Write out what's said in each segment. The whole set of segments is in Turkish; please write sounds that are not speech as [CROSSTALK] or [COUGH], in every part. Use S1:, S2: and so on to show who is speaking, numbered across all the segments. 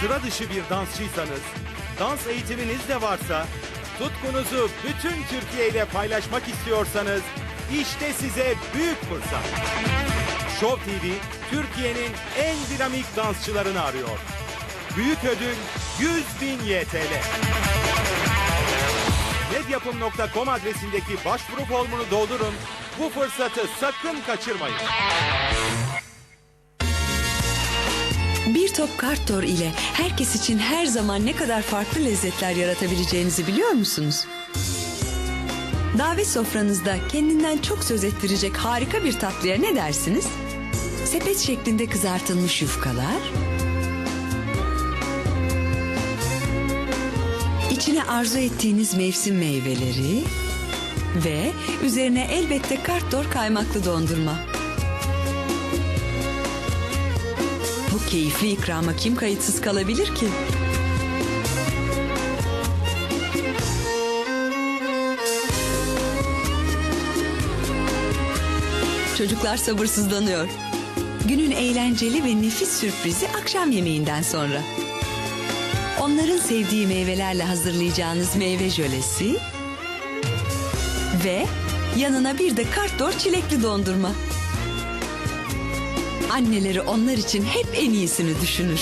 S1: Sıra dışı bir dansçıysanız, dans eğitiminiz de varsa, tutkunuzu bütün Türkiye ile paylaşmak istiyorsanız, işte size büyük fırsat. Show TV, Türkiye'nin en dinamik dansçılarını arıyor. Büyük ödül 100 bin YTL. Medyapım.com adresindeki başvuru formunu doldurun. Bu fırsatı sakın kaçırmayın.
S2: Bir top karttor ile herkes için her zaman ne kadar farklı lezzetler yaratabileceğinizi biliyor musunuz? Davet sofranızda kendinden çok söz ettirecek harika bir tatlıya ne dersiniz? Sepet şeklinde kızartılmış yufkalar, içine arzu ettiğiniz mevsim meyveleri ve üzerine elbette karttor kaymaklı dondurma. Keyifli ikrama kim kayıtsız kalabilir ki? Çocuklar sabırsızlanıyor. Günün eğlenceli ve nefis sürprizi akşam yemeğinden sonra. Onların sevdiği meyvelerle hazırlayacağınız meyve jölesi ve yanına bir de kartdor çilekli dondurma. Anneleri onlar için hep en iyisini düşünür.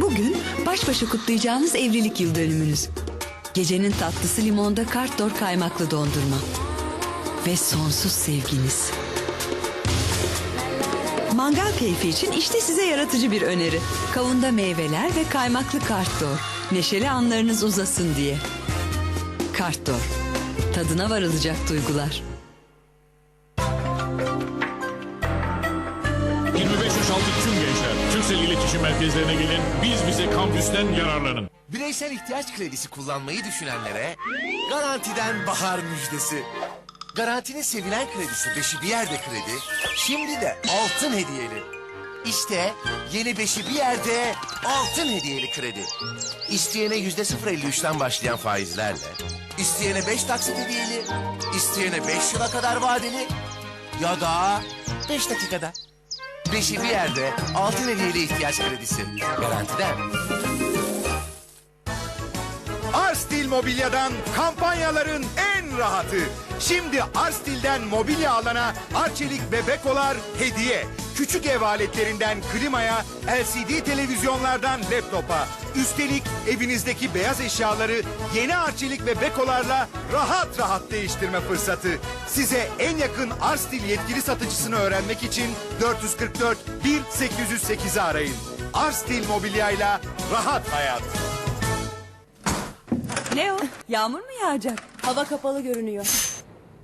S2: Bugün baş başa kutlayacağınız evlilik yıl dönümünüz. Gecenin tatlısı limonda kartdor kaymaklı dondurma. Ve sonsuz sevginiz. Mangal keyfi için işte size yaratıcı bir öneri. Kavunda meyveler ve kaymaklı kartdor. Neşeli anlarınız uzasın diye. Kartdor. Tadına varılacak duygular.
S3: 25 yaş altı tüm gençler Türksel iletişim merkezlerine gelin. Biz bize kampüsten yararlanın.
S4: Bireysel ihtiyaç kredisi kullanmayı düşünenlere garantiden bahar müjdesi. Garantinin sevilen kredisi beşi bir yerde kredi. Şimdi de altın hediyeli. İşte yeni beşi bir yerde altın hediyeli kredi. İsteyene yüzde 0.53'ten başlayan faizlerle. isteyene beş taksit hediyeli. isteyene beş yıla kadar vadeli. Ya da beş dakikada. Beşi bir yerde altın hediyeli ihtiyaç kredisi. Garantiden.
S1: Arstil Mobilya'dan kampanyaların en rahatı. Şimdi Arstil'den mobilya alana Arçelik bebekolar hediye. Küçük ev aletlerinden klimaya, LCD televizyonlardan laptopa. Üstelik evinizdeki beyaz eşyaları yeni Arçelik ve Bekolarla rahat rahat değiştirme fırsatı. Size en yakın Arstil yetkili satıcısını öğrenmek için 444 1808'i arayın. Arstil Mobilya'yla rahat hayat.
S2: Ne o? Yağmur mu yağacak?
S5: Hava kapalı görünüyor.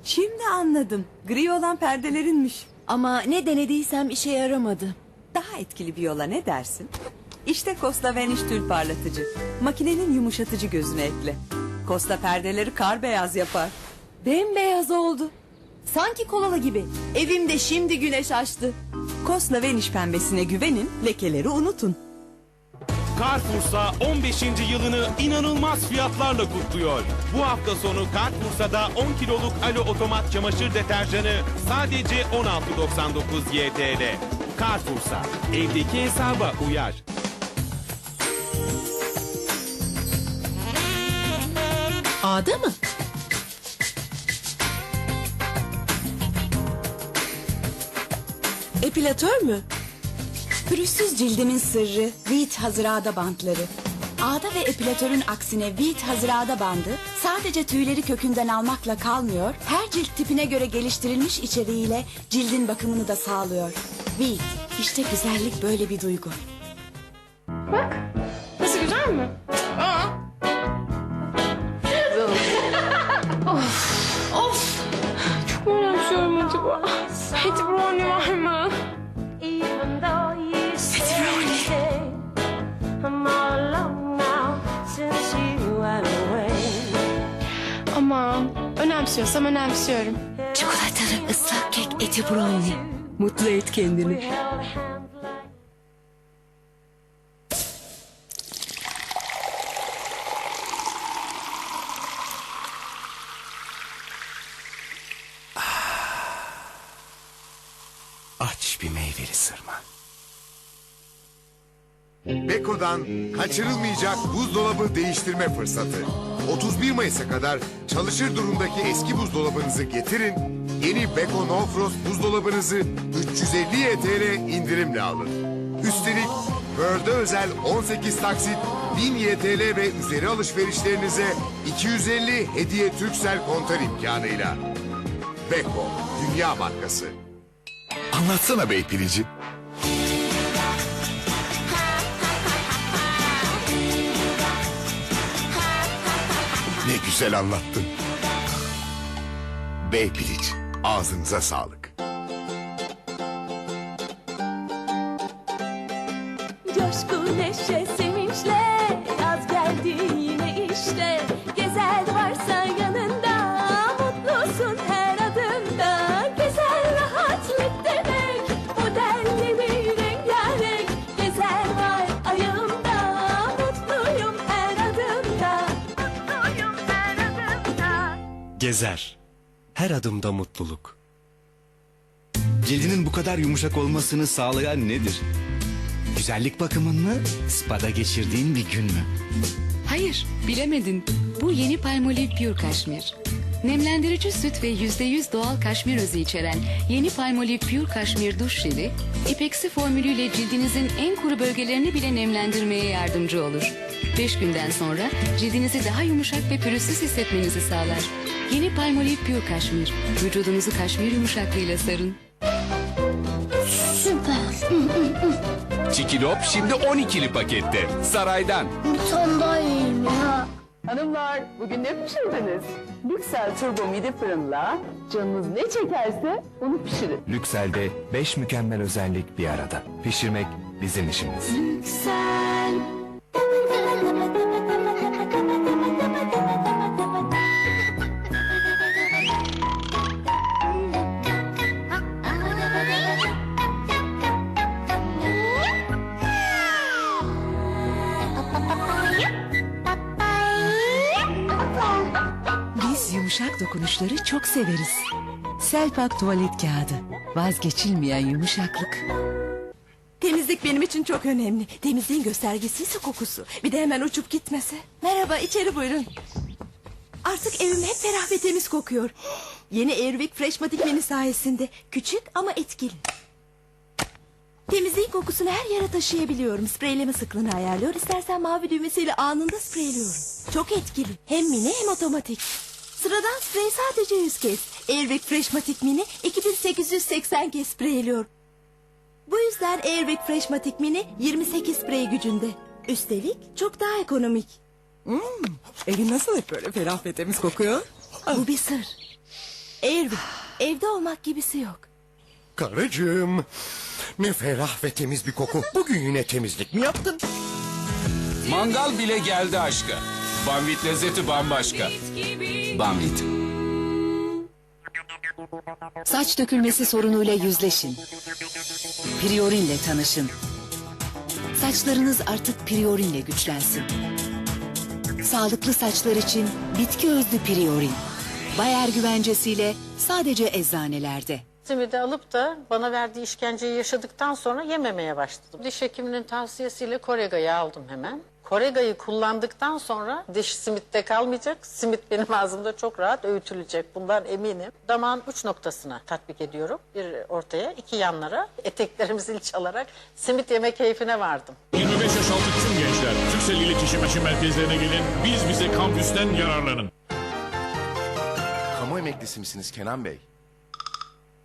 S2: Şimdi anladım. Gri olan perdelerinmiş.
S5: Ama ne denediysem işe yaramadı.
S2: Daha etkili bir yola ne dersin? İşte Costa Vanish tül parlatıcı. Makinenin yumuşatıcı gözünü ekle. Costa perdeleri kar beyaz yapar.
S5: Bembeyaz oldu. Sanki kolalı gibi. Evimde şimdi güneş açtı.
S2: Costa Vanish pembesine güvenin, lekeleri unutun.
S1: Carrefour'sa 15. yılını inanılmaz fiyatlarla kutluyor. Bu hafta sonu Carrefour'sa 10 kiloluk Alo otomat çamaşır deterjanı sadece 16.99 YTL. Carrefour'sa evdeki hesaba uyar.
S5: Ağda mı? Epilatör mü?
S6: Pürüzsüz cildimin sırrı Vit Hazırada bantları. Ağda ve epilatörün aksine Vit Hazırada bandı sadece tüyleri kökünden almakla kalmıyor, her cilt tipine göre geliştirilmiş içeriğiyle cildin bakımını da sağlıyor. Vit, işte güzellik böyle bir duygu.
S7: Nasıl güzel mi? Önemsiyorsam önemsiyorum.
S5: Çikolatalı ıslak kek eti brownie.
S2: Mutlu et kendini.
S8: Held a hand like
S4: Aç bir meyveli sırma.
S9: Beko'dan kaçırılmayacak buzdolabı değiştirme fırsatı. 31 Mayıs'a kadar çalışır durumdaki eski buzdolabınızı getirin. Yeni Beko No Frost buzdolabınızı 350 YTL indirimle alın. Üstelik World'e özel 18 taksit 1000 YTL ve üzeri alışverişlerinize 250 hediye Türksel konter imkanıyla. Beko, dünya markası.
S10: Anlatsana bey pilici. Ne güzel anlattın. Bey piliç, ağzınıza sağlık.
S11: Gezer. Her adımda
S12: mutluluk.
S13: Cildinin bu kadar yumuşak olmasını sağlayan nedir? Güzellik bakımın mı, spada geçirdiğin bir gün mü?
S3: Hayır, bilemedin. Bu yeni Palmolive Pure Kaşmir. Nemlendirici süt ve %100 doğal kaşmir özü içeren yeni Palmolive Pure Kaşmir duş jeli, ipeksi formülüyle cildinizin en kuru bölgelerini bile nemlendirmeye yardımcı olur. 5 günden sonra cildinizi daha yumuşak ve pürüzsüz hissetmenizi sağlar. Yeni Palmolive Pure Kaşmir. Vücudunuzu kaşmir yumuşaklığıyla sarın.
S13: Çikilop şimdi 12'li pakette. Saraydan.
S5: Hanımlar bugün ne pişirdiniz? Lüksel turbo midi fırınla canınız ne çekerse onu pişirin.
S12: Lüksel'de 5 mükemmel özellik bir arada. Pişirmek bizim işimiz.
S11: Yüksel
S3: dokunuşları çok severiz. Selpak tuvalet kağıdı. Vazgeçilmeyen yumuşaklık.
S5: Temizlik benim için çok önemli. Temizliğin göstergesi ise kokusu. Bir de hemen uçup gitmese. Merhaba içeri buyurun. Artık evim hep ferah ve temiz kokuyor. Yeni Airwick Freshmatic Mini sayesinde küçük ama etkili. Temizliğin kokusunu her yere taşıyabiliyorum. Spreyleme sıklığını ayarlıyor. İstersen mavi düğmesiyle anında spreyliyorum. Çok etkili. Hem mini hem otomatik. Sıradan sprey sadece 100 kez. Airwick Freshmatic Mini 2880 kez spreyliyor. Bu yüzden Airwick Freshmatic Mini 28 sprey gücünde. Üstelik çok daha ekonomik.
S14: Evin nasıl hep böyle ferah ve temiz kokuyor?
S5: Bu bir sır. Airwick, evde olmak gibisi yok.
S10: Karıcığım, ne ferah ve temiz bir koku. Bugün yine temizlik mi yaptın?
S13: Mangal bile geldi aşka. Banvit lezzeti bambaşka. Banvit.
S3: Saç dökülmesi sorunuyla yüzleşin. Priorin'le tanışın. Saçlarınız artık Priorin'le güçlensin. Sağlıklı saçlar için bitki özlü Priorin. Bayer güvencesiyle sadece eczanelerde.
S15: Simidi alıp da bana verdiği işkenceyi yaşadıktan sonra yememeye başladım. Diş hekiminin tavsiyesiyle Korega'yı aldım hemen. Korega'yı kullandıktan sonra diş simitte kalmayacak. Simit benim ağzımda çok rahat öğütülecek. Bundan eminim. Damağın uç noktasına tatbik ediyorum. Bir ortaya, iki yanlara. Eteklerimi zil çalarak simit yeme keyfine vardım.
S16: 25 yaş altı tüm gençler Türksel iletişim Aşı merkezlerine gelin. Biz bize kampüsten yararlanın.
S4: Kamu emeklisi misiniz Kenan Bey?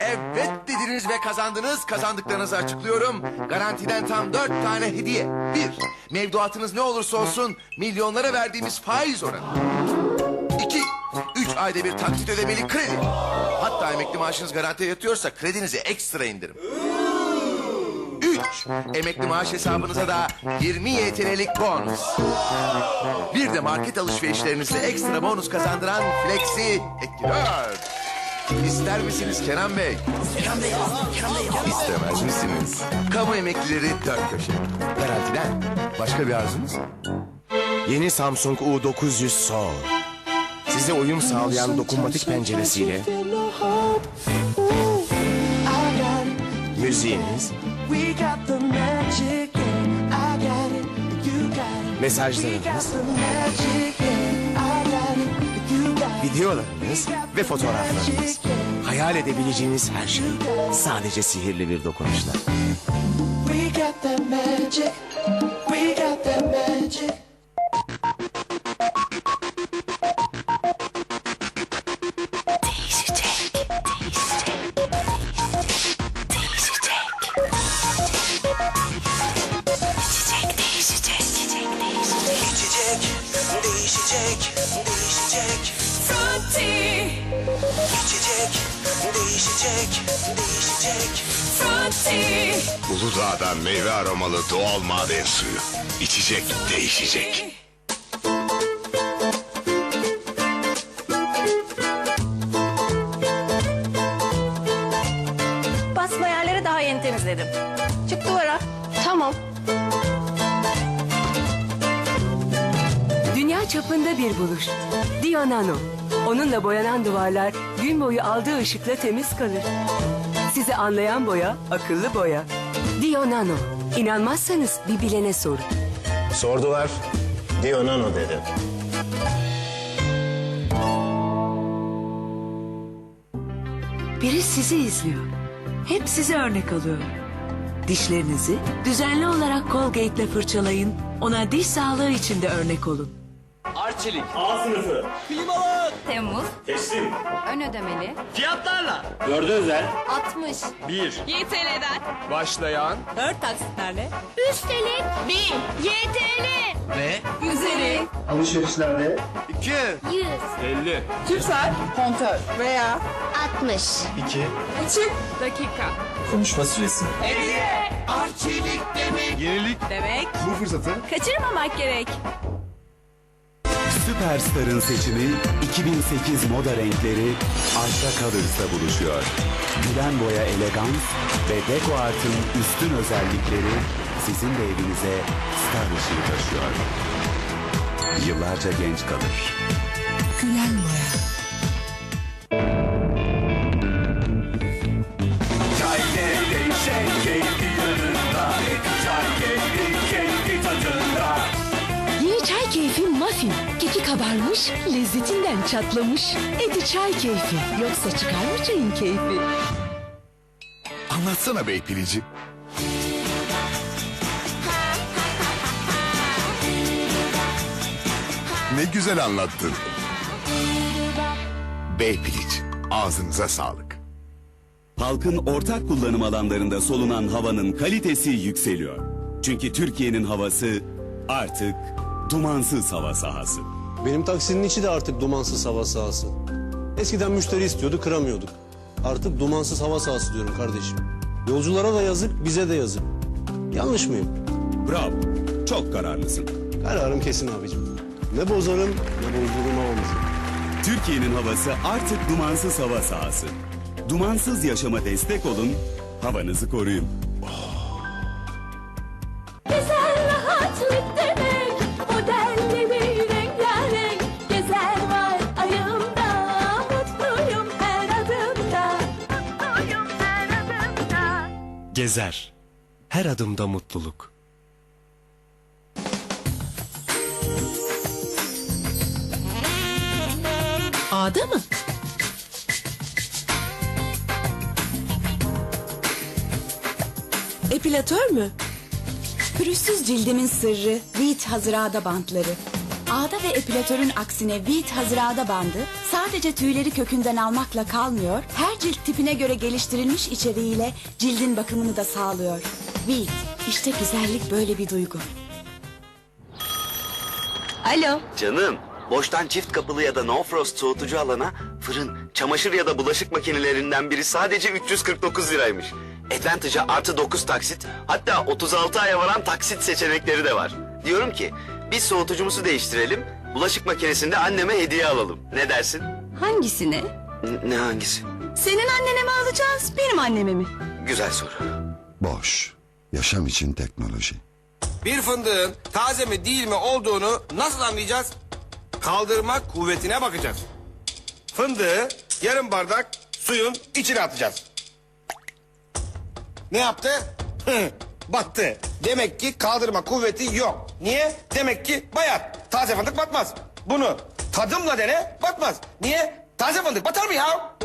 S4: Evet dediniz ve kazandınız. Kazandıklarınızı açıklıyorum. Garantiden tam dört tane hediye. Bir, mevduatınız ne olursa olsun milyonlara verdiğimiz faiz oranı. İki, üç ayda bir taksit ödemeli kredi. Hatta emekli maaşınız garantiye yatıyorsa kredinize ekstra indirim. Üç, emekli maaş hesabınıza da 20 YTL'lik bonus. Bir de market alışverişlerinizde ekstra bonus kazandıran Flexi etki dört. İster misiniz Kenan Bey? Kenan Bey, Kenan Bey. İstemez misiniz? Kamu emeklileri dört köşe. Garantiden. Başka bir arzunuz?
S12: Yeni Samsung U900 Sol. Size uyum sağlayan dokunmatik penceresiyle
S17: Müziğiniz, mesajlarınız, videolarınız ve fotoğraflarınız. Hayal edebileceğiniz her şey sadece sihirli bir dokunuşla.
S18: Geçecek, değişecek, değişecek. Fruity. Geçecek, değişecek, değişecek. Fruity.
S19: Uludağ'dan meyve aromalı doğal maden suyu. İçecek değişecek.
S20: Bir buluş. Dio Nano. Onunla boyanan duvarlar gün boyu aldığı ışıkla temiz kalır. Sizi anlayan boya, akıllı boya. Dio Nano. İnanmazsanız bir bilene sorun.
S17: Sordular, Dionano dedi.
S21: Biri sizi izliyor. Hep size örnek alıyor. Dişlerinizi düzenli olarak Colgate ile fırçalayın. Ona diş sağlığı için de örnek olun.
S12: Arçelik. A sınıfı. Klimalı.
S22: Temmuz.
S12: Teslim.
S22: Ön ödemeli.
S12: Fiyatlarla. Dördü özel.
S22: 60.
S12: Bir.
S22: YTL'den.
S12: Başlayan.
S22: 4 taksitlerle. Üstelik 1000. YTL.
S12: Ve.
S22: Üzeri.
S12: Alışverişlerde. İki.
S22: 100.
S12: Elli.
S22: Türksel. Kontör. Veya 60.
S12: İki.
S22: Açık. Dakika.
S12: Konuşma süresi.
S22: Hediye.
S19: Arçelik demek.
S12: Yenilik.
S22: Demek.
S12: Bu fırsatı.
S22: Kaçırmamak gerek.
S23: Süperstar'ın seçimi 2008 moda renkleri Ajda Colors'ta buluşuyor. Gülen boya elegans ve Deco Art'ın üstün özellikleri sizin de evinize star ışığı taşıyor. Yıllarca genç kalır.
S21: Gülen boya.
S18: Tadında.
S11: Yeni çay keyfi muffin. Kabarmış, lezzetinden çatlamış. Eti çay keyfi. Yoksa çıkar mı çayın keyfi?
S19: Anlatsana bey pilici. Ne güzel anlattın. Bey piliç, ağzınıza sağlık.
S23: Halkın ortak kullanım alanlarında solunan havanın kalitesi yükseliyor. Çünkü Türkiye'nin havası artık dumansız hava sahası.
S24: Benim taksinin içi de artık dumansız hava sahası. Eskiden müşteri istiyordu kıramıyorduk. Artık dumansız hava sahası diyorum kardeşim. Yolculara da yazık bize de yazık. Yanlış mıyım?
S23: Bravo. Çok kararlısın.
S24: Kararım kesin abicim. Ne bozarım ne bozdururum havamızı.
S23: Türkiye'nin havası artık dumansız hava sahası. Dumansız yaşama destek olun, havanızı koruyun.
S11: Gezer. Her adımda
S24: mutluluk.
S11: Ağda mı?
S6: Epilatör mü? Pürüzsüz cildimin sırrı Vit Hazırada bantları. Ağda ve epilatörün aksine Vit Hazırada bandı sadece tüyleri kökünden almakla kalmıyor, her cilt tipine göre geliştirilmiş içeriğiyle cildin bakımını da sağlıyor. Vit, işte güzellik böyle bir duygu.
S2: Alo.
S9: Canım, boştan çift kapılı ya da no frost soğutucu alana fırın, çamaşır ya da bulaşık makinelerinden biri sadece 349 liraymış. Advantage'a artı 9 taksit, hatta 36 aya varan taksit seçenekleri de var. Diyorum ki, biz soğutucumuzu değiştirelim, bulaşık makinesini de anneme hediye alalım. Ne dersin?
S2: Hangisine?
S9: N- ne hangisi?
S2: Senin annene mi alacağız, benim anneme mi?
S9: Güzel soru.
S25: Boş. Yaşam için teknoloji.
S26: Bir fındığın taze mi değil mi olduğunu nasıl anlayacağız? Kaldırma kuvvetine bakacağız. Fındığı yarım bardak suyun içine atacağız. Ne yaptı? Battı. Demek ki kaldırma kuvveti yok. Niye? Demek ki bayat. Taze fındık batmaz. Bunu tadımla dene batmaz. Niye? Taze fındık batar mı ya?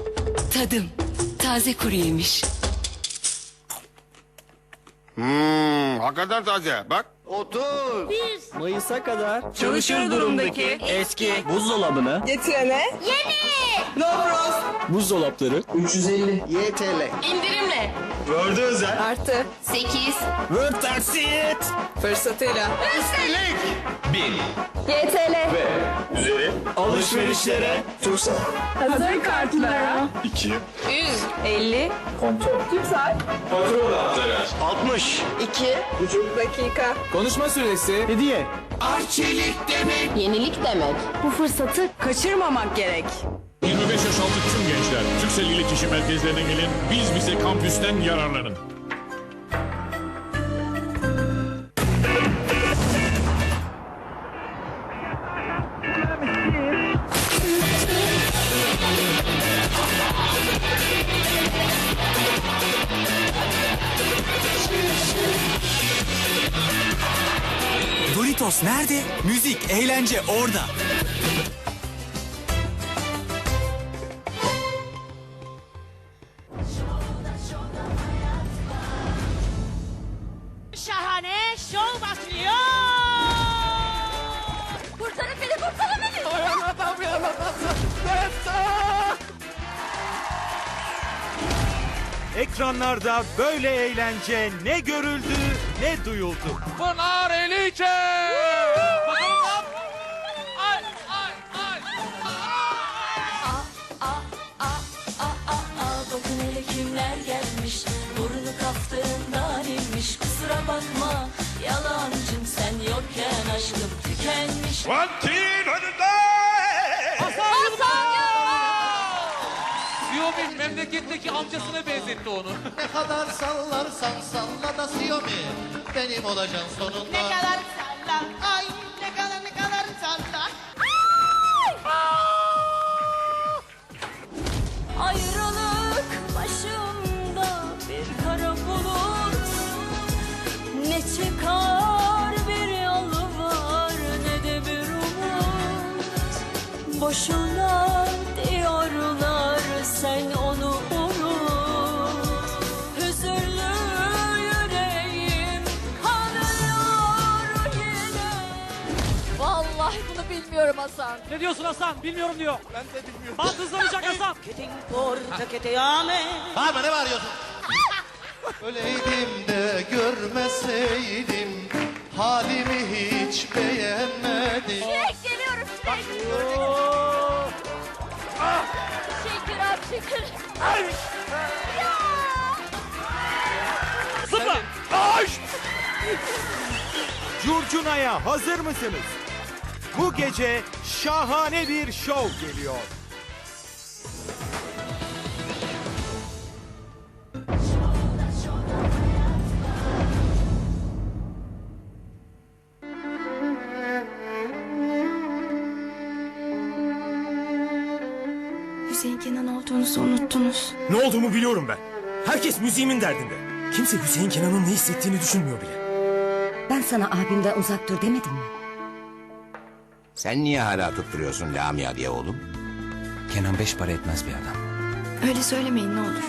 S2: Tadım. Taze kuru yemiş.
S26: Hmm, hakikaten taze. Bak.
S12: Otur.
S27: Bir.
S12: Mayıs'a kadar
S27: Çalışır durumdaki
S12: eski buzdolabını
S27: Getirene. Yeni.
S12: Buzdolapları 350 YTL.
S27: İndirimle.
S12: Word'e özel.
S27: Artı. Sekiz.
S12: Word taksit.
S27: Fırsatıyla.
S12: Üstelik 1000
S27: YTL.
S12: ve üzeri alışverişlere fırsat.
S27: Hazır kartlara.
S12: 2
S27: Yüz. Elli.
S12: Kontrol.
S27: Tüm saat.
S12: Kontrol adaptörü 60
S27: İki. Buçuk dakika.
S12: Konuşma süresi hediye.
S27: Arçelik demek. Yenilik demek. Bu fırsatı kaçırmamak gerek.
S3: 25 yaş altı tüm gençler Türksel iletişim merkezlerine gelin. Biz bize kampüsten yararlanın.
S28: Doritos nerede? Müzik, eğlence orada.
S29: Şahane şov başlıyor. Kurtarın beni, kurtarın beni.
S30: Ekranlarda böyle eğlence ne görüldü ne duyuldu.
S31: Pınar Eliçe! Bakalım lan. Ay ay ay.
S29: Aa, bakın hele kimler gelmiş. Burnu kaftığından inmiş. Kusura bakma yalancım sen yokken aşkım tükenmiş.
S31: Vantin önünde! Memleketteki amcasına benzetti onu. [LAUGHS]
S32: Ne kadar sallarsan salla da Xiaomi benim olacaksın sonunda.
S29: Ne kadar
S32: salla ay ne kadar ne kadar salla.
S29: Ayrılık başımda bir kara bulut Ne çıkar bir yol var ne de bir umut Boşuna Hasan
S31: Ne diyorsun Hasan? Bilmiyorum diyor. Ben de bilmiyorum. Bant hızlanacak Hasan.
S32: Bağırma ne bağırıyorsun? [LAUGHS] Öleydim de görmeseydim halimi hiç beğenmedim.
S29: Çilek geliyorum çilek. Şükür abi şükür. Ya.
S31: Zıpla. Koş. [LAUGHS]
S30: Curcuna'ya hazır mısınız? Bu gece şahane bir şov geliyor.
S6: Hüseyin Kenan olduğunuzu unuttunuz.
S33: Ne olduğumu biliyorum ben. Herkes müziğimin derdinde. Kimse Hüseyin Kenan'ın ne hissettiğini düşünmüyor bile.
S34: Ben sana abimden uzak dur demedim mi?
S17: Sen niye hala tutturuyorsun Lamia diye oğlum?
S35: Kenan beş para etmez bir adam.
S6: Öyle söylemeyin ne olur.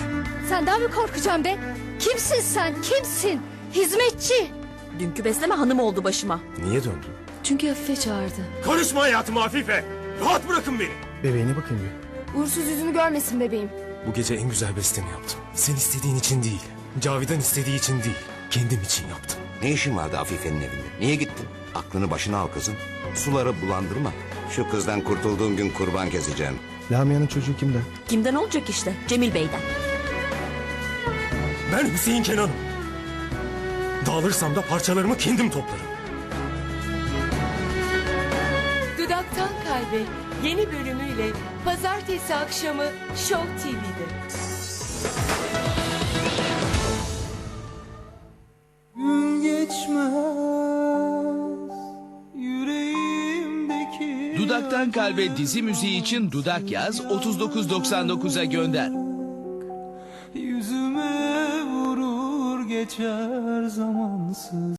S29: Senden mi korkacağım be? Kimsin sen? Kimsin? Hizmetçi. Dünkü besleme hanım oldu başıma.
S33: Niye döndün?
S29: Çünkü Afife çağırdı.
S33: Karışma hayatıma Afife. Rahat bırakın beni. Bebeğine bakayım bir.
S29: Uğursuz yüzünü görmesin bebeğim.
S33: Bu gece en güzel bestemi yaptım. Sen istediğin için değil. Cavidan istediği için değil. Kendim için yaptım.
S17: Ne işin vardı Afife'nin evinde? Niye gittin? Aklını başına al kızım. Suları bulandırma. Şu kızdan kurtulduğun gün kurban keseceğim.
S33: Lamia'nın çocuğu kimden?
S29: Kimden olacak işte? Cemil Bey'den.
S33: Ben Hüseyin Kenan'ım. Dağılırsam da parçalarımı kendim toplarım.
S11: Dudaktan Kalbe yeni bölümüyle pazartesi akşamı Show TV'de.
S36: Dudaktan Kalbe dizi müziği için dudak yaz 39.99'a gönder.
S18: yüzüme vurur
S32: geçer zamansız